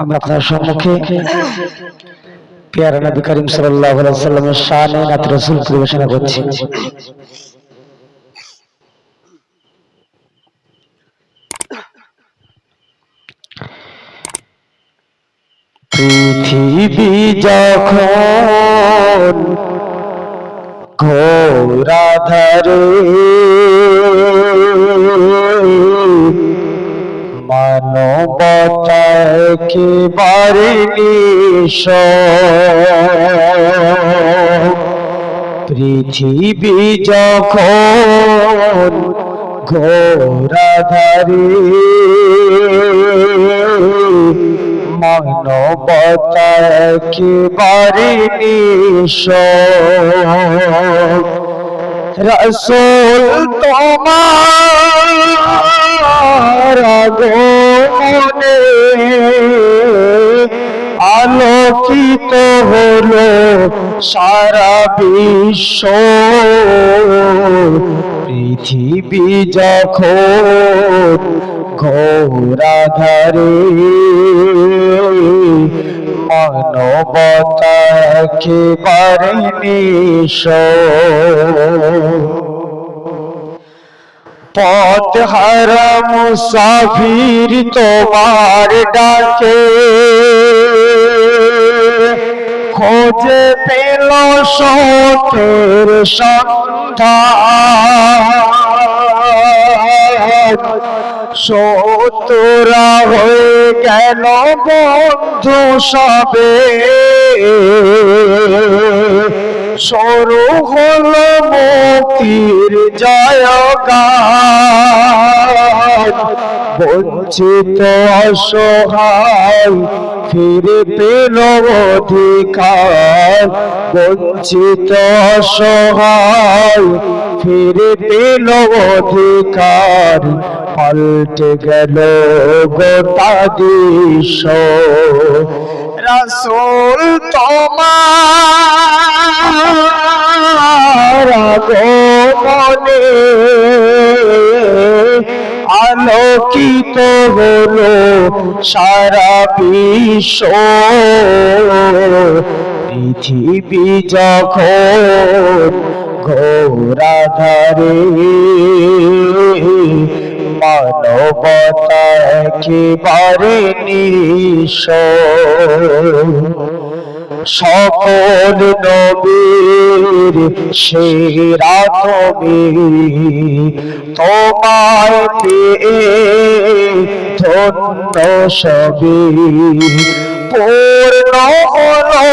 আমি আপনার সম্মুখে পেয়ারা নবী করিম সাল্লামের শানে নাত পরিবেশনা করছি। পৃথিবী যখন ঘোরাধারে মানবতাকে বারে নিশ পৃথিবী যখন ঘোরাধারে মানবতাকে বারে নিশ রসুল তোমার আগমনে আলোকিত হলো সারা বিশ্ব। পৃথিবী যখন ঘোরাধারে মানবতাকে বারে নিশ পথ হারা মুসাফির তোমার ডাকে। খোঁজে পেল সতের সন্ধান। সতরা হয়ে গেল বন্ধু সবে। সরু হলো মুক্তির জয়গান। বঞ্চিত অসহায় ফিরে পেল অধিকার। বঞ্চিত অসহায় ফিরে পেল অধিকার। পাল্টে গেল গোটা দৃশ্য রাসূল তোমার আগমনে আলোকিত হলো সারা বিশ্ব। পৃথিবী যখন ঘোরাধারে মানবতা একেবারে নিশ সকল নবীর সেরা তুমি তোমায় পেয়ে ধন্য সবই পূর্ণ হলো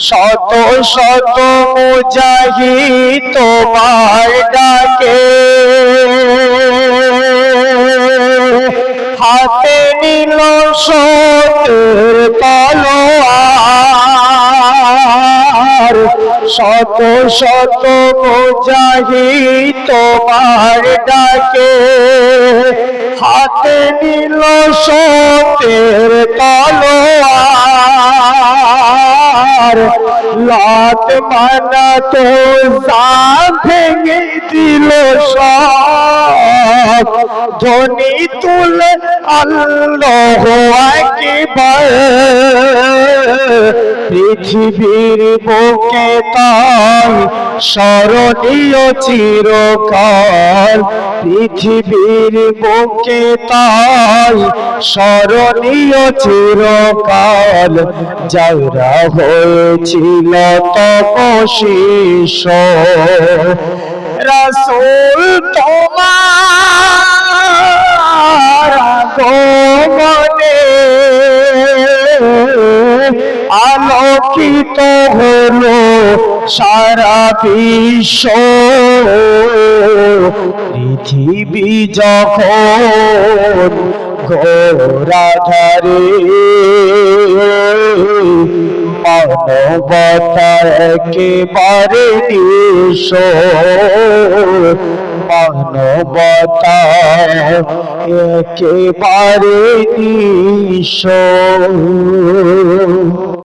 শত শত মুজাহি তোমার ডাকে। হাতে নিল সতের তলোয়ার। শত শত মুজাহি তোমার ডাকে। হাতে নিল সতের তলোয়ার। লাত মানা তো ভেঙে দিল ধ্বনি তুলে আল্লাহ একবার। পৃথিবীর বুকে তাই স্মরণীয় চিরকাল পৃথিবীর বুকে তাই স্মরণীয় চিরকাল যারা হয়েছিল তপশিষ রাসুল তোমার সারা বিশ্ব পৃথিবী যখন ঘোরাধারে মানবতা একেবারে নিশ মানবতা একেবারে নিশ